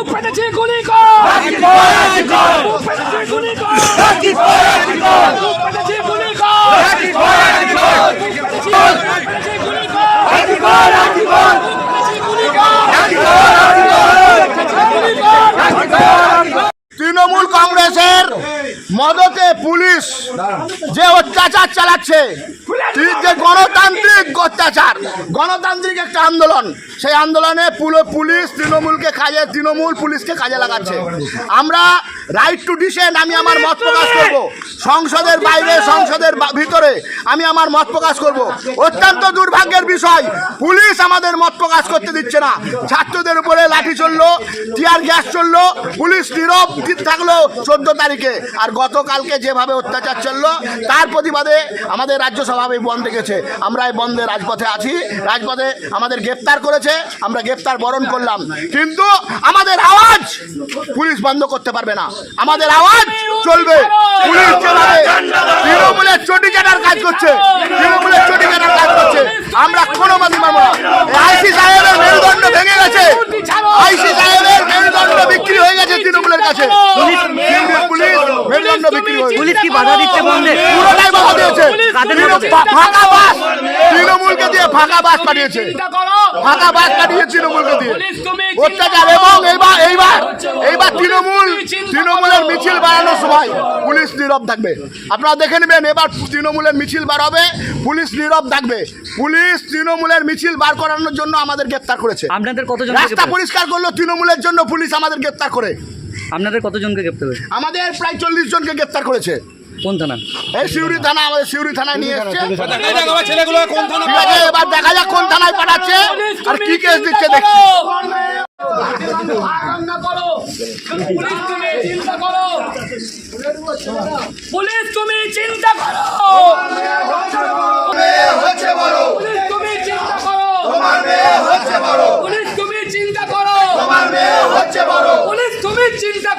বুক ফেটেছে গুলি কর বুক ফেটেছে গুলি কর বুক ফেটেছে গুলি কর বুক ফেটেছে ফেটেছে গুলি কর বুক ফেটেছে গুলি কর গুলি কর তৃণমূল কংগ্রেসের মদতে পুলিশ যে অত্যাচার চালাচ্ছে যে গণতান্ত্রিক অত্যাচার, গণতান্ত্রিক একটা আন্দোলন, সেই আন্দোলনে পুলো- পুলিশ তৃণমূলকে কাজে তৃণমূল পুলিশকে কাজে লাগাচ্ছে। আমরা রাইট টু ডিসেন্ট আমি আমার মত প্রকাশ করব। সংসদের বাইরে, সংসদের ভিতরে আমি আমার মত প্রকাশ করব। অত্যন্ত দুর্ভাগ্যের বিষয়, পুলিশ আমাদের মত প্রকাশ করতে দিচ্ছে না। ছাত্রদের উপরে লাঠি চলল, টিয়ার গ্যাস চলল, পুলিশ নীরব থাকল চোদ্দ তারিখে। আর গতকালকে যেভাবে অত্যাচার চলল, তার প্রতিবাদে আমাদের রাজ্য সভাপতি বন্ধ রেখেছে আমরা এই বন্ধে রাজপথে আছি। রাজপথে আমাদের গ্রেপ্তার করেছে। আমরা গ্রেপ্তার বরণ করলাম। কিন্তু আমাদের আওয়াজ পুলিশ বন্ধ করতে পারবে না। আমাদের আওয়াজ চলবে। পুলিশ যেভাবে তৃণমূলের চটি কাজ করছে তৃণমূলের চটি চাটার কাজ করছে আমরা কোনো মানি মানবো না আইসি সাহেবের মেরুদণ্ড ভেঙে গেছে আইসি সাহেবের মেরুদণ্ড বিক্রি হয়ে গেছে তৃণমূলের কাছে দিল্লির পুলিশ বিক্রি হয়ে পুলিশ কি বাধা দিচ্ছে বন্ধে? পুরোটাই বাধা দিয়েছে। ফাঁকা বাস। তৃণমূলকে দিয়ে ফাঁকা বাস পাঠিয়েছে। ফাঁকা বাস পাঠিয়েছে তৃণমূলকে দিয়ে। অত্যাচার এবং এইবার এইবার এইবার তৃণমূল তৃণমূলের মিছিল বাড়ানোর সময় পুলিশ নীরব থাকবে। আপনারা দেখে নেবেন এবার তৃণমূলের মিছিল বার হবে পুলিশ নীরব থাকবে। পুলিশ তৃণমূলের মিছিল বার করানোর জন্য আমাদের গ্রেপ্তার করেছে। আপনাদের কতজন রাস্তা পরিষ্কার করল তৃণমূলের জন্য পুলিশ আমাদের গ্রেপ্তার করে। আপনাদের কতজনকে গ্রেপ্তার হয়েছে আমাদের প্রায় চল্লিশ জনকে গ্রেপ্তার করেছে। কোন থানা? এই সিউড়ি থানা আমাদের সিউড়ি থানায় নিয়ে এসছে। এবার দেখা যাক কোন থানায় পাঠাচ্ছে আর কি কেস দিচ্ছে পুলিশ তুমি চিন্তা করো। পুলিশ তুমি চিন্তা করো। পুলিশ তুমি চিন্তা করো। পুলিশ তুমি চিন্তা